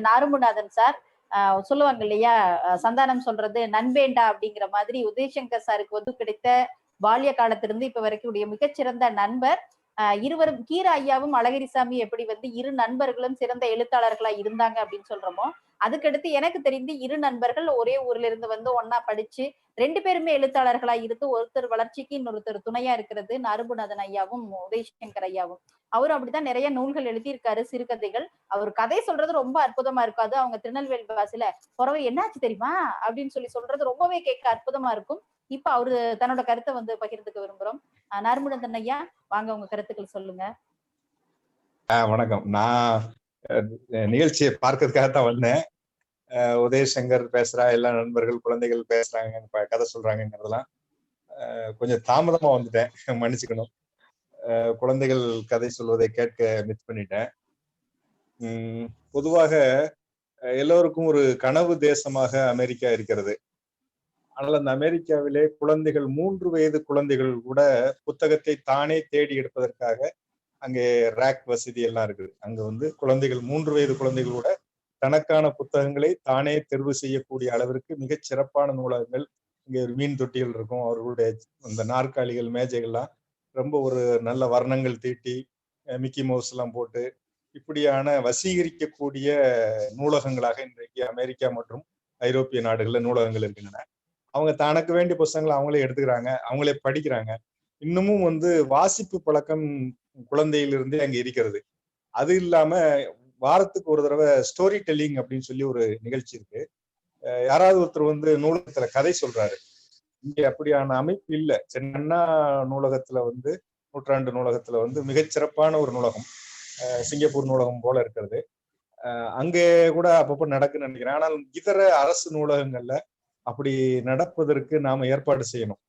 நாருமுநாதன் sir ஆஹ் சொல்லுவாங்க இல்லையா சந்தானம் சொல்றது நண்பேண்டா அப்படிங்கிற மாதிரி உதயசங்கர் சாருக்கு வந்து கிடைத்த பால்ய காலத்திலிருந்து இப்ப வரைக்கும் மிகச்சிறந்த நண்பர். இருவரும் கீர ஐயாவும் அழகிரிசாமி எப்படி வந்து இரு நண்பர்களும் சிறந்த எழுத்தாளர்களா இருந்தாங்க அப்படின்னு சொல்றோமோ அதுக்கடுத்து எனக்கு தெரிந்து இரு நண்பர்கள் ஒரே ஊர்ல இருந்து வந்து ஒன்னா படிச்சு ரெண்டு பேருமே எழுத்தாளர்களா இருந்து ஒருத்தர் வளர்ச்சிக்கு இன்னொருத்தர் துணையா இருக்கிறது நருபுநாதன் ஐயாவும் உதயசங்கர் ஐயாவும். அவரும் அப்படித்தான் நிறைய நூல்கள் எழுதியிருக்காரு சிறுகதைகள். அவர் கதை சொல்றது ரொம்ப அற்புதமா இருக்காது அவங்க திருநெல்வேலி பாசில புறவை என்னாச்சு தெரியுமா? அப்படின்னு சொல்லி சொல்றது ரொம்பவே கேட்க அற்புதமா இருக்கும். இப்ப அவரு தன்னோட கருத்தை வந்து பகிர்ந்துக்க விரும்புறோம். நறுமுடன் நறுமுனந்தன் ஐயா வாங்க உங்க கருத்துக்கள் சொல்லுங்க. ஆஹ் வணக்கம். நான் நிகழ்ச்சியை பார்க்கறதுக்காக தான் வந்தேன். உதயசங்கர் பேசுறா எல்லா நண்பர்கள் குழந்தைகள் பேசுறாங்க கதை சொல்றாங்கிறதெல்லாம் கொஞ்சம் தாமதமா வந்துட்டேன். மன்னிச்சுக்கணும். குழந்தைகள் கதை சொல்வதை கேட்க மிஸ் பண்ணிட்டேன். உம், பொதுவாக எல்லோருக்கும் ஒரு கனவு தேசமாக அமெரிக்கா இருக்கிறது. ஆனால் அந்த அமெரிக்காவிலே குழந்தைகள் மூன்று வயது குழந்தைகள் கூட புத்தகத்தை தானே தேடி எடுப்பதற்காக அங்கே ரேக் வசதி எல்லாம் இருக்குது. அங்க வந்து குழந்தைகள் மூன்று வயது குழந்தைகள் கூட தனக்கான புத்தகங்களை தானே தெரிவு செய்யக்கூடிய அளவிற்கு மிகச் சிறப்பான நூலகங்கள் இங்கே ஒரு மீன் தொட்டிகள் இருக்கும். அவர்களுடைய அந்த நாற்காலிகள் மேஜைகள்லாம் ரொம்ப ஒரு நல்ல வர்ணங்கள் தீட்டி மிக்கி மவுஸ் எல்லாம் போட்டு இப்படியான வசீகரிக்கக்கூடிய நூலகங்களாக இன்றைக்கு அமெரிக்கா மற்றும் ஐரோப்பிய நாடுகள்ல நூலகங்கள் இருக்கின்றன. அவங்க தனக்கு வேண்டிய புத்தகங்களை அவங்களே எடுத்துக்கிறாங்க அவங்களே படிக்கிறாங்க. இன்னமும் வந்து வாசிப்பு பழக்கம் குழந்தையிலிருந்தே அங்கே இருக்கிறது. அது இல்லாம வாரத்துக்கு ஒரு தடவை ஸ்டோரி டெல்லிங் அப்படின்னு சொல்லி ஒரு நிகழ்ச்சி இருக்கு. யாராவது ஒருத்தர் வந்து நூலகத்துல கதை சொல்றாரு. இங்க அப்படியான அமைப்பு இல்லை. சென்னா நூலகத்துல வந்து நூற்றாண்டு நூலகத்துல வந்து மிகச்சிறப்பான ஒரு நூலகம். சிங்கப்பூர் நூலகம் போல இருக்கிறது. அங்கே கூட அப்பப்போ நடக்குன்னு நினைக்கிறேன். ஆனால் இதர அரசு நூலகங்கள்ல அப்படி நடப்பதற்கு நாம ஏற்பாடு செய்யணும்.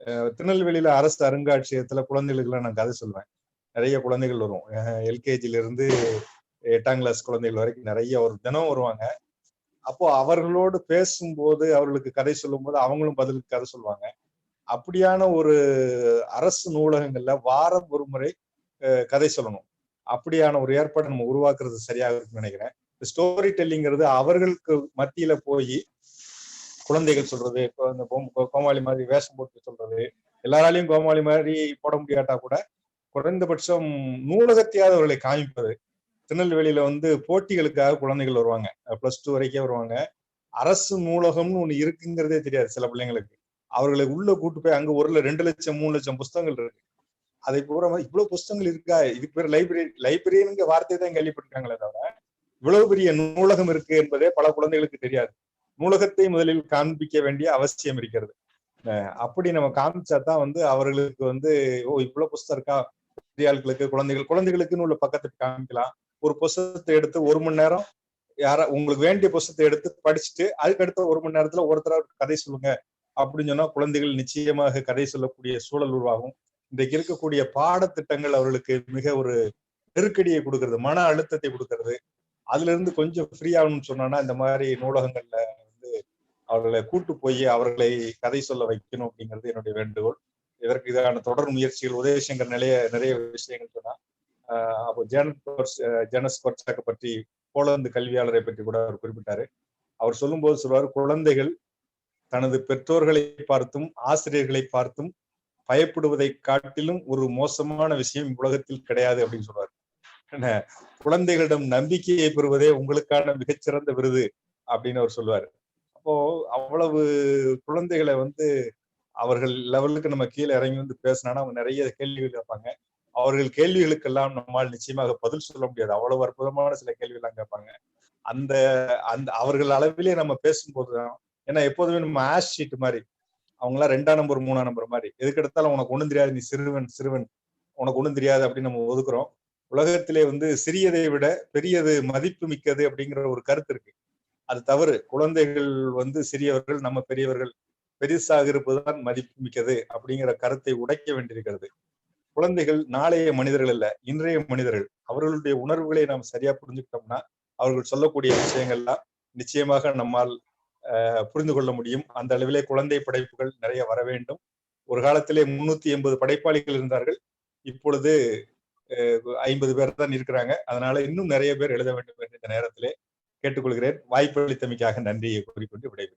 திருநெல்வேலியில் திருநெல்வேலியில அரசு அருங்காட்சியகத்துல குழந்தைகளுக்கு நான் கதை சொல்வேன். நிறைய குழந்தைகள் வரும். எல்கேஜில இருந்து எட்டாம் கிளாஸ் குழந்தைகள் வரைக்கும் நிறைய ஒரு தினம் வருவாங்க. அப்போ அவர்களோடு பேசும்போது அவர்களுக்கு கதை சொல்லும்போது அவங்களும் பதிலுக்கு கதை சொல்லுவாங்க. அப்படியான ஒரு அரசு நூலகங்கள்ல வாரம் ஒரு முறை கதை சொல்லணும். அப்படியான ஒரு ஏற்பாடு நம்ம உருவாக்குறது சரியாக இருக்கும்னு நினைக்கிறேன். ஸ்டோரி டெல்லிங்கிறது அவர்களுக்கு மத்தியில போய் குழந்தைகள் சொல்றது இப்போ இந்த கோமாளி மாதிரி வேஷம் போட்டு சொல்றது எல்லாராலையும் கோமாளி மாதிரி போட முடியாட்டா கூட குறைந்தபட்சம் நூலகத்தையாவது அவர்களை காமிப்பது திருநெல்வேலியில வந்து போட்டிகளுக்காக குழந்தைகள் வருவாங்க. பிளஸ் டூ வரைக்கும் வருவாங்க. அரசு நூலகம்னு ஒண்ணு இருக்குங்கிறதே தெரியாது சில பிள்ளைங்களுக்கு. அவர்களை உள்ள கூட்டு போய் அங்க ஒரு ரெண்டு லட்சம் மூணு லட்சம் புஸ்தகங்கள் இருக்கு. அதை பூரா இவ்வளவு புஸ்தகங்கள் இருக்கா? இதுக்கு பேர் லைப்ரரி லைப்ரரிங்கிற வார்த்தை தான் கேள்விப்பட்டிருக்காங்களே தவிர இவ்வளவு பெரிய நூலகம் இருக்கு என்பதே பல குழந்தைகளுக்கு தெரியாது. நூலகத்தை முதலில் காண்பிக்க வேண்டிய அவசியம் இருக்கிறது. அஹ் அப்படி நம்ம காமிச்சா தான் வந்து அவர்களுக்கு வந்து ஓ இவ்வளவு புஸ்தகம் இருக்கா? பெரிய ஆட்களுக்கு குழந்தைகள் குழந்தைகளுக்குன்னு உள்ள பக்கத்துக்கு காமிக்கலாம். ஒரு புஸ்தகத்தை எடுத்து ஒரு மணி நேரம் யாரா உங்களுக்கு வேண்டிய புஸ்தகத்தை எடுத்து படிச்சுட்டு அதுக்கு அடுத்த ஒரு மணி நேரத்துல ஒருத்தரா கதை சொல்லுங்க அப்படின்னு சொன்னா குழந்தைகள் நிச்சயமாக கதை சொல்லக்கூடிய சூழல் உருவாகும். இன்றைக்கு இருக்கக்கூடிய பாடத்திட்டங்கள் அவர்களுக்கு மிக ஒரு நெருக்கடியை கொடுக்கறது மன அழுத்தத்தை கொடுக்கறது. அதுல இருந்து கொஞ்சம் ஃப்ரீ ஆகணும்னு சொன்னா இந்த மாதிரி நூலகங்கள்ல வந்து அவர்களை கூட்டு போய் அவர்களை கதை சொல்ல வைக்கணும் அப்படிங்கிறது என்னுடைய வேண்டுகோள். இதற்கு இதான தொடர் முயற்சிகள் உதயசங்கர் நிறைய நிறைய விஷயங்கள் அப்போ ஜேனஸ் ஜெனஸ் கொர்ச்சாக்க பற்றி போலந்து கல்வியாளரை பற்றி கூட அவர் குறிப்பிட்டாரு. அவர் சொல்லும்போது சொல்வார் குழந்தைகள் தனது பெற்றோர்களை பார்த்தும் ஆசிரியர்களை பார்த்தும் பயப்படுவதை காட்டிலும் ஒரு மோசமான விஷயம் உலகத்தில் கிடையாது அப்படின்னு சொல்றாரு என்ன, குழந்தைகளிடம் நம்பிக்கையை பெறுவதே உங்களுக்கான மிகச்சிறந்த விருது அப்படின்னு அவர் சொல்லுவாரு. அப்போ அவ்வளவு குழந்தைகளை வந்து அவர்கள் லெவலுக்கு நம்ம கீழே இறங்கி வந்து பேசினா அவங்க நிறைய கேள்விகள் கேட்பாங்க. அவர்கள் கேள்விகளுக்கெல்லாம் நம்மால் நிச்சயமாக பதில் சொல்ல முடியாது. அவ்வளவு அற்புதமான சில கேள்விகள்லாம் கேட்பாங்க. அந்த அந்த அவர்கள் அளவிலே நம்ம பேசும்போதுதான் ஏன்னா எப்போதுமே நம்ம ஆஷ் ஷீட் மாதிரி அவங்களாம் ரெண்டாம் நம்பர் மூணாம் நம்பர் மாதிரி எதுக்கு எடுத்தாலும் உனக்கு ஒண்ணும் தெரியாது நீ சிறுவன் சிறுவன் உனக்கு ஒண்ணும் தெரியாது அப்படின்னு நம்ம ஒதுக்குறோம். உலகத்திலே வந்து சிறியதை விட பெரியது மதிப்பு மிக்கது அப்படிங்கிற ஒரு கருத்து இருக்கு. அது தவறு. குழந்தைகள் வந்து சிறியவர்கள் நம்ம பெரியவர்கள் பெருசாக இருப்பதுதான் மதிப்பு மிக்கது அப்படிங்கிற கருத்தை உடைக்க வேண்டியிருக்கிறது. குழந்தைகள் நாளைய மனிதர்கள் அல்ல இன்றைய மனிதர்கள். அவர்களுடைய உணர்வுகளை நாம் சரியா புரிஞ்சுக்கிட்டோம்னா அவர்கள் சொல்லக்கூடிய விஷயங்கள்லாம் நிச்சயமாக நம்மால் புரிந்து கொள்ள முடியும். அந்த அளவிலே குழந்தை படைப்புகள் நிறைய வர வேண்டும். ஒரு காலத்திலே முன்னூத்தி எண்பது படைப்பாளிகள் இருந்தார்கள். இப்பொழுது ஐம்பது பேர் தான் இருக்கிறாங்க. அதனால இன்னும் நிறைய பேர் எழுத வேண்டும் என்ற இந்த நேரத்திலே கேட்டுக்கொள்கிறேன். வாய்ப்பு அளித்தமைக்காக நன்றியை கூறிக்கொண்டு விடைபெறுகிறேன்.